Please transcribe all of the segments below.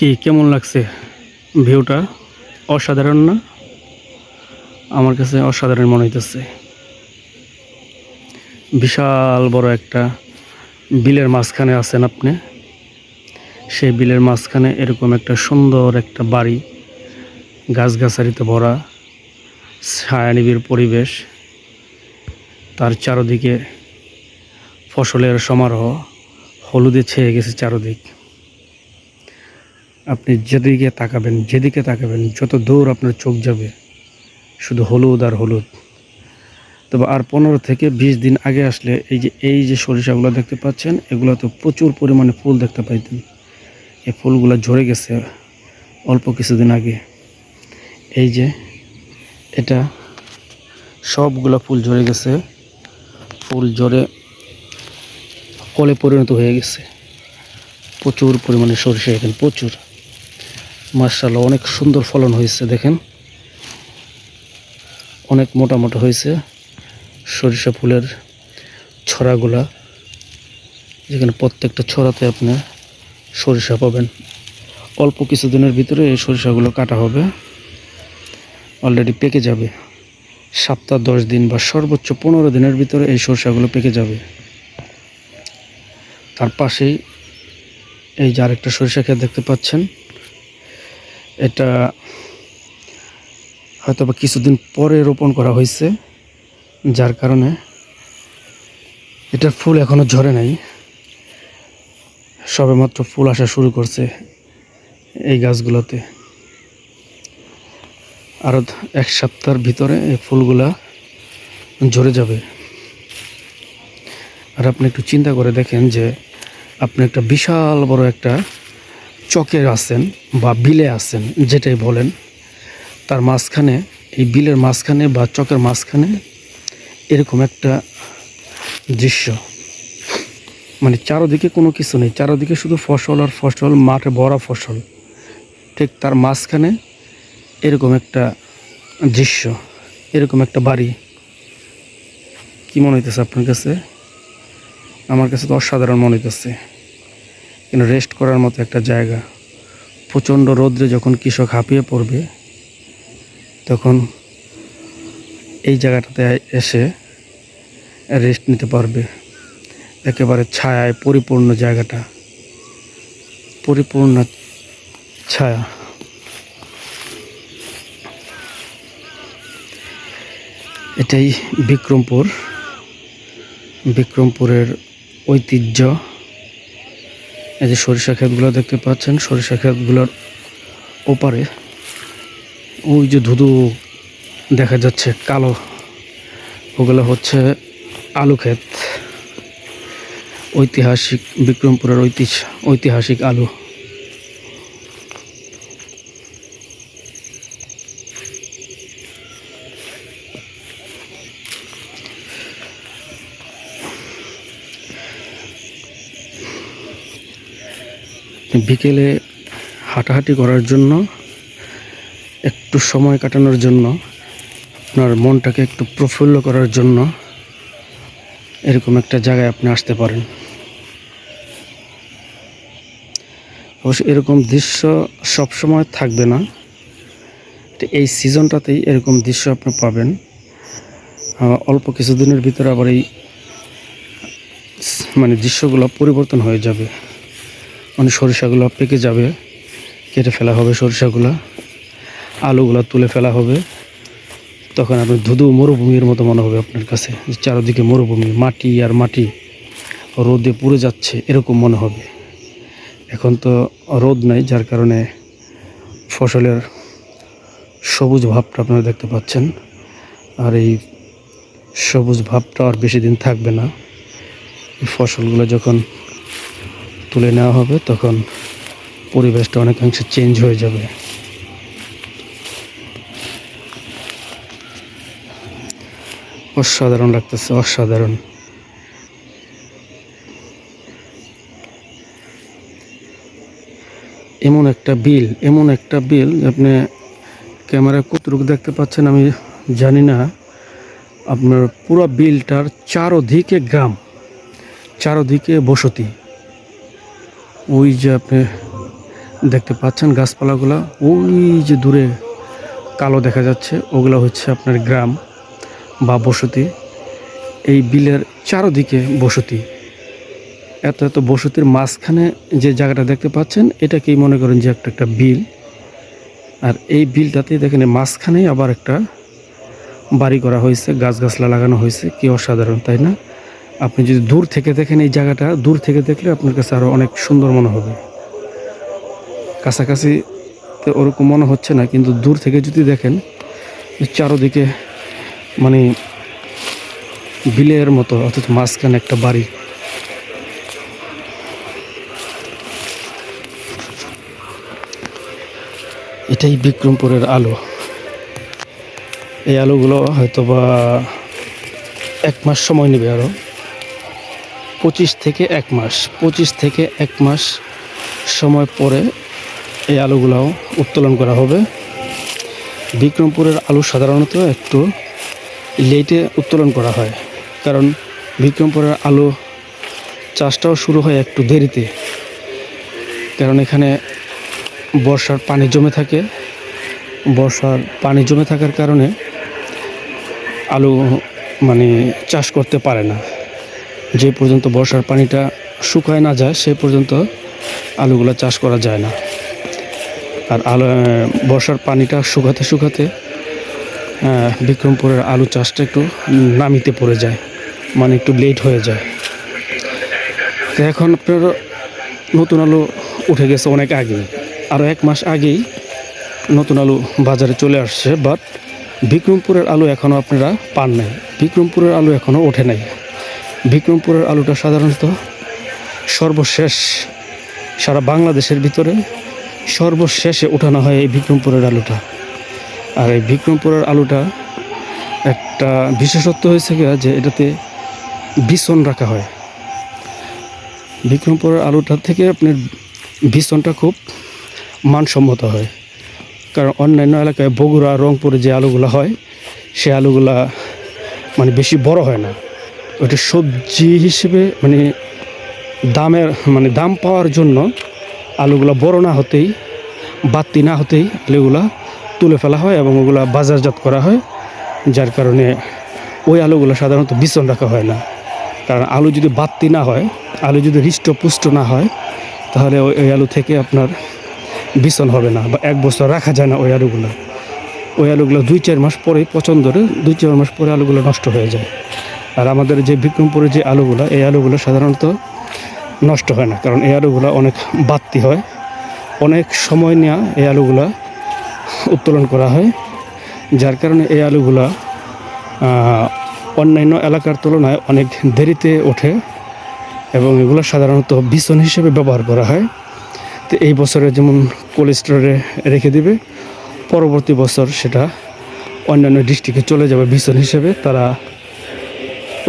কি, কেমন লাগছে ভিউটা? অসাধারণ না? আমার কাছে অসাধারণ মনে হইতেছে। বিশাল বড় একটা বিলের মাঝখানে আছেন আপনি। সেই বিলের মাঝখানে এরকম একটা সুন্দর একটা বাড়ি, গাছগাছালিতে ভরা, ছায়ানিবিড় পরিবেশ, তার চারদিকে ফসলের সমারোহ, হলুদে ছেয়ে গেছে চারদিক। আপনি যেদিকে তাকাবেন যেদিকে তাকাবেন, যত দূর আপনার চোখ যাবে, শুধু হলুদ আর হলুদ। তবে আর পনেরো থেকে বিশ দিন আগে আসলে এই যে এই যে সরিষাগুলো দেখতে পাচ্ছেন এগুলো তো প্রচুর পরিমাণে ফুল দেখতে পাইতেন। এই ফুলগুলো ঝরে গেছে অল্প কিছুদিন আগে। এই যে, এটা সবগুলো ফুল ঝরে গেছে। ফুল ঝরে কলে পরিণত হয়ে গেছে। প্রচুর পরিমাণে সরিষা এখানে, প্রচুর। মার্শাল্লাহ অনেক সুন্দর ফলন হয়েছে, দেখেন। অনেক মোটা মোটা হয়েছে, সরিষা ফুলের ছড়াগুলা। যেখানে প্রত্যেকটা ছড়াতে আপনি সরিষা পাবেন। অল্প কিছুদিনের ভিতরে এই সরিষাগুলো কাটা হবে। অলরেডি পেকে যাবে। সপ্তাহ দশ দিন বা সর্বোচ্চ পনেরো দিনের ভিতরে এই সরিষাগুলো পেকে যাবে। তার পাশেই এই যে আরেকটা সরিষা ক্ষেত দেখতে পাচ্ছেন। এটা হয়তো বা কিছুদিন পরে রোপণ করা হয়েছে, যার কারণে এটার ফুল এখনও ঝরে নাই। সবেমাত্র ফুল আসা শুরু করছে এই গাছগুলোতে। আরও এক সপ্তাহের ভিতরে এই ফুলগুলা ঝরে যাবে। আর আপনি একটু চিন্তা করে দেখেন যে আপনি একটা বিশাল বড় একটা চকে আছেন বা বিলে আছেন, যেটাই বলেন, তার মাঝখানে, এই বিলের মাঝখানে বা চকের মাঝখানে এরকম একটা দৃশ্য। মানে চারোদিকে কোনো কিছু নেই। চারোদিকে শুধু ফসল আর ফসল, মাঠে ভরা ফসল। ঠিক তার মাঝখানে এরকম একটা দৃশ্য, এরকম একটা বাড়ি। কী মনে হইতেছে আপনার কাছে? আমার কাছে তো অসাধারণ মনে হইতেছে। কিন্তু রেস্ট করার মতো একটা জায়গা। প্রচণ্ড রৌদ্রে যখন কৃষক হাঁপিয়ে পড়বে, তখন এই জায়গাটাতে এসে রেস্ট নিতে পারবে। একেবারে ছায়ায় পরিপূর্ণ জায়গাটা। পরিপূর্ণ ছায়া। এটাই বিক্রমপুর। বিক্রমপুরের ঐতিহ্য। এই যে সরিষা ক্ষেতগুলো দেখতে পাচ্ছেন, সরিষা ক্ষেতগুলোর ওপারে ওই যে ধুধু দেখা যাচ্ছে, কালো। ওগুলো হচ্ছে আলু ক্ষেত। ঐতিহাসিক বিক্রমপুরের ঐতিহ্য, ঐতিহাসিক আলু। বিকেলে হাঁটাহাঁটি করার জন্য, একটু সময় কাটানোর জন্য, আপনার মনটাকে একটু প্রফুল্ল করার জন্য এরকম একটা জায়গায় আপনি আসতে পারেন। অবশ্য এরকম দৃশ্য সবসময় থাকবে না। এই সিজনটাতেই এরকম দৃশ্য আপনি পাবেন। অল্প কিছুদিনের ভিতরে আবার এই মানে দৃশ্যগুলো পরিবর্তন হয়ে যাবে। মানে সরিষাগুলো পেকে যাবে, কেটে ফেলা হবে সরিষাগুলো, আলুগুলো তুলে ফেলা হবে। তখন আপনার ধুধু মরুভূমির মতো মনে হবে আপনার কাছে চারদিকে মরুভূমি, মাটি আর মাটি রোদে পুড়ে যাচ্ছে এরকম মনে হবে। এখন তো রোদ নাই, যার কারণে ফসলের সবুজ ভাবটা আপনারা দেখতে পাচ্ছেন। আর এই সবুজ ভাবটা আর বেশি দিন থাকবে না। এই ফসলগুলো যখন তুলে নেওয়া হবে, তখন পরিবেশটা অনেকাংশে চেঞ্জ হয়ে যাবে। অসাধারণ লাগতেছে, অসাধারণ। এমন একটা বিল, এমন একটা বিল, আপনি ক্যামেরায় কতটুকু দেখতে পাচ্ছেন আমি জানি না। আপনার পুরো বিলটার চারোদিকে গ্রাম, চারোদিকে বসতি। ওই যে আপনি দেখতে পাচ্ছেন গাছপালাগুলো, ওই যে দূরে কালো দেখা যাচ্ছে, ওগুলো হচ্ছে আপনার গ্রাম বা বসতি। এই বিলের চারোদিকে বসতি। এত এত বসতির মাঝখানে যে জায়গাটা দেখতে পাচ্ছেন, এটাকেই মনে করেন যে একটা একটা বিল। আর এই বিলটাতে দেখেন মাঝখানেই আবার একটা বাড়ি করা হয়েছে, গাছগাছলা লাগানো হয়েছে, কি অসাধারণ, তাই না? আপনি যদি দূর থেকে দেখেন এই জায়গাটা, দূর থেকে দেখলে আপনার কাছে আরও অনেক সুন্দর মনে হবে। কাছাকাছি তো ওরকম মনে হচ্ছে না, কিন্তু দূর থেকে যদি দেখেন চারোদিকে মানে বিলের মতো, অর্থাৎ মাঝখানে একটা বাড়ি। এটাই বিক্রমপুরের আলো। এই আলোগুলো হয়তো বা এক মাস সময় নেবে আরও পঁচিশ থেকে এক মাস, পঁচিশ থেকে এক মাস সময় পরে এই আলুগুলাও উত্তোলন করা হবে। বিক্রমপুরের আলু সাধারণত একটু লেটে উত্তোলন করা হয়, কারণ বিক্রমপুরের আলু চাষটাও শুরু হয় একটু দেরিতে, কারণ এখানে বর্ষার পানি জমে থাকে। বর্ষার পানি জমে থাকার কারণে আলু মানে চাষ করতে পারে না। যে পর্যন্ত বর্ষার পানিটা শুকায় না যায়, সে পর্যন্ত আলুগুলো চাষ করা যায় না। আর আলু বর্ষার পানিটা শুকাতে শুকাতে বিক্রমপুরের আলু চাষটা একটু নামিতে পড়ে যায় মানে একটু লেট হয়ে যায়। তো এখন আপনার নতুন আলু উঠে গেছে অনেক আগেই। আরও এক মাস আগেই নতুন আলু বাজারে চলে আসছে বাট বিক্রমপুরের আলু এখনও আপনারা পান নাই। বিক্রমপুরের আলু এখনও ওঠে নাই। বিক্রমপুরের আলুটা সাধারণত সর্বশেষ সারা বাংলাদেশের ভিতরে সর্বশেষে ওঠানো হয় এই বিক্রমপুরের আলুটা। আর এই বিক্রমপুরের আলুটা একটা বিশেষত্ব হয়েছে গিয়া যে এটাতে বিছন রাখা হয়। বিক্রমপুরের আলুটা থেকে আপনার বিছনটা খুব মানসম্মত হয়। কারণ অন্যান্য এলাকায় বগুড়া, রংপুরে যে আলুগুলো হয়, সে আলুগুলা মানে বেশি বড় হয় না। ওইটা সবজি হিসেবে মানে দামের মানে দাম পাওয়ার জন্য আলুগুলা বড় না হতেই, বাড়তি না হতেই আলুগুলা তুলে ফেলা হয় এবং ওগুলো বাজারজাত করা হয়, যার কারণে ওই আলুগুলো সাধারণত বিচন রাখা হয় না। কারণ আলু যদি বাড়তি না হয়, আলু যদি হৃষ্টপুষ্ট না হয়, তাহলে ওই আলু থেকে আপনার বিচন হবে না বা এক বছর রাখা যায় না ওই আলুগুলো। ওই আলুগুলো দুই চার মাস পরে পছন্দ দুই চার মাস পরে আলুগুলো নষ্ট হয়ে যায়। আর আমাদের যে বিক্রমপুরের যে আলুগুলো, এই আলুগুলো সাধারণত নষ্ট হয় না, কারণ এই আলুগুলো অনেক বাড়তি হয়। অনেক সময় নেওয়া এই আলুগুলা উত্তোলন করা হয়, যার কারণে এই আলুগুলা অন্যান্য এলাকার তুলনায় অনেক দেরিতে ওঠে এবং এগুলো সাধারণত বিছন হিসেবে ব্যবহার করা হয়। তো এই বছরে যেমন কোল্ড স্টোরে রেখে দিবে, পরবর্তী বছর সেটা অন্যান্য ডিস্ট্রিক্টে চলে যাবে বিছন হিসেবে, তারা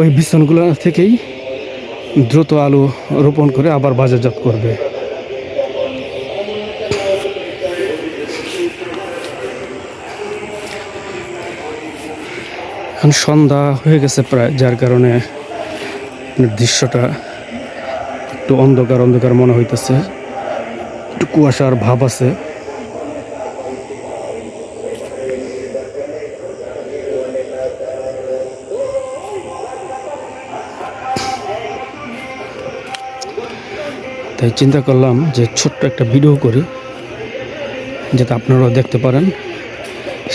ওই বিছনগুলো থেকেই দ্রুত আলু রোপণ করে আবার বাজারজাত করবে। এখন সন্ধ্যা হয়ে গেছে প্রায়, যার কারণে দৃশ্যটা একটু অন্ধকার অন্ধকার মনে হইতেছে। একটু কুয়াশার ভাব আছে। তাই চিন্তা করলাম যে ছোট্ট একটা ভিডিও করি, যাতে আপনারাও দেখতে পারেন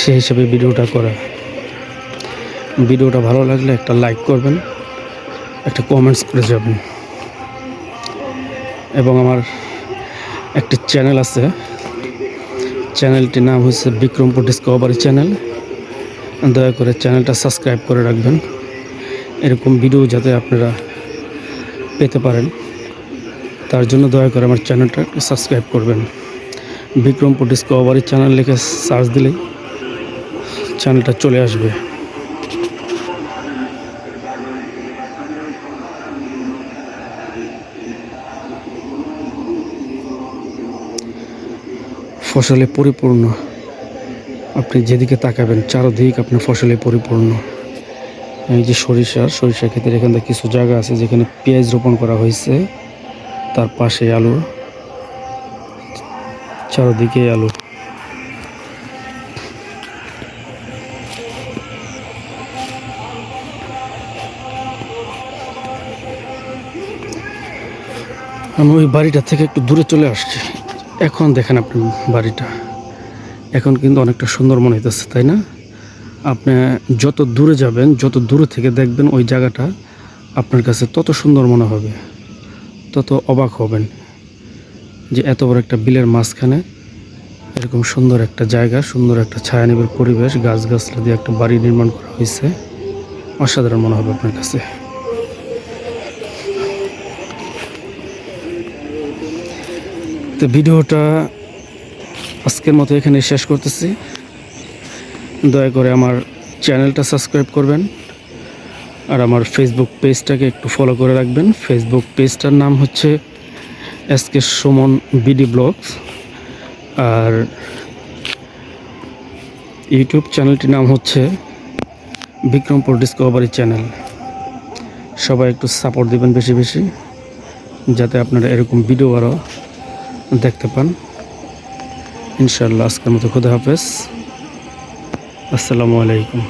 সেই হিসেবে ভিডিওটা করা। ভিডিওটা ভালো লাগলে একটা লাইক করবেন, একটা কমেন্টস করে যাবেন। এবং আমার একটি চ্যানেল আছে, চ্যানেলটির নাম হচ্ছে বিক্রমপুর ডিসকভারি চ্যানেল দয়া করে চ্যানেলটা সাবস্ক্রাইব করে রাখবেন। এরকম ভিডিও যাতে আপনারা পেতে পারেন। তার জন্য দয়া করে আমার চ্যানেলটা সাবস্ক্রাইব করবেন। বিক্রমপুর ডিসকভারি চ্যানেল লিখে সার্চ দিলেই চ্যানেলটা চলে আসবে। ফসলে পরিপূর্ণ। আপনি যেদিকে তাকাবেন, চারদিক আপনার ফসলে পরিপূর্ণ। এই যে সরিষার সরিষা ক্ষেতের এখানে কিছু জায়গা আছে যেখানে পেঁয়াজ রোপণ করা হয়েছে। তার পাশে আলু, চারদিকে আলো। আমি ওই বাড়িটা থেকে একটু দূরে চলে আসছি। এখন দেখেন আপনি বাড়িটা। এখন কিন্তু অনেকটা সুন্দর মনে হইতেছে, তাই না? আপনি যত দূরে যাবেন, যত দূরে থেকে দেখবেন ওই জায়গাটা আপনার কাছে তত সুন্দর মনে হবে। তত অবাক হবেন যে এত বড় একটা বিলের মাঝখানে এরকম সুন্দর একটা জায়গা, সুন্দর একটা ছায়ানিবের পরিবেশ গাছগাছলা দিয়ে একটা বাড়ি নির্মাণ করা হয়েছে। অসাধারণ মনে হবে আপনার কাছে। তো ভিডিওটা আজকের মতো এখানে শেষ করতেছি। দয়া করে আমার চ্যানেলটা সাবস্ক্রাইব করবেন। আর আমার ফেসবুক পেজটাকে একটু ফলো করে রাখবেন। ফেসবুক পেজটার নাম হচ্ছে S K Suman BD blogs আর ইউটিউব চ্যানেলটির নাম হচ্ছে বিক্রমপুর ডিসকভারি চ্যানেল সবাই একটু সাপোর্ট দিবেন বেশি বেশি, যাতে আপনারা এরকম ভিডিও আরও দেখতে পান। ইনশাআল্লাহ, আজকের মতো খুদা হাফেজ। আসসালামু আলাইকুম।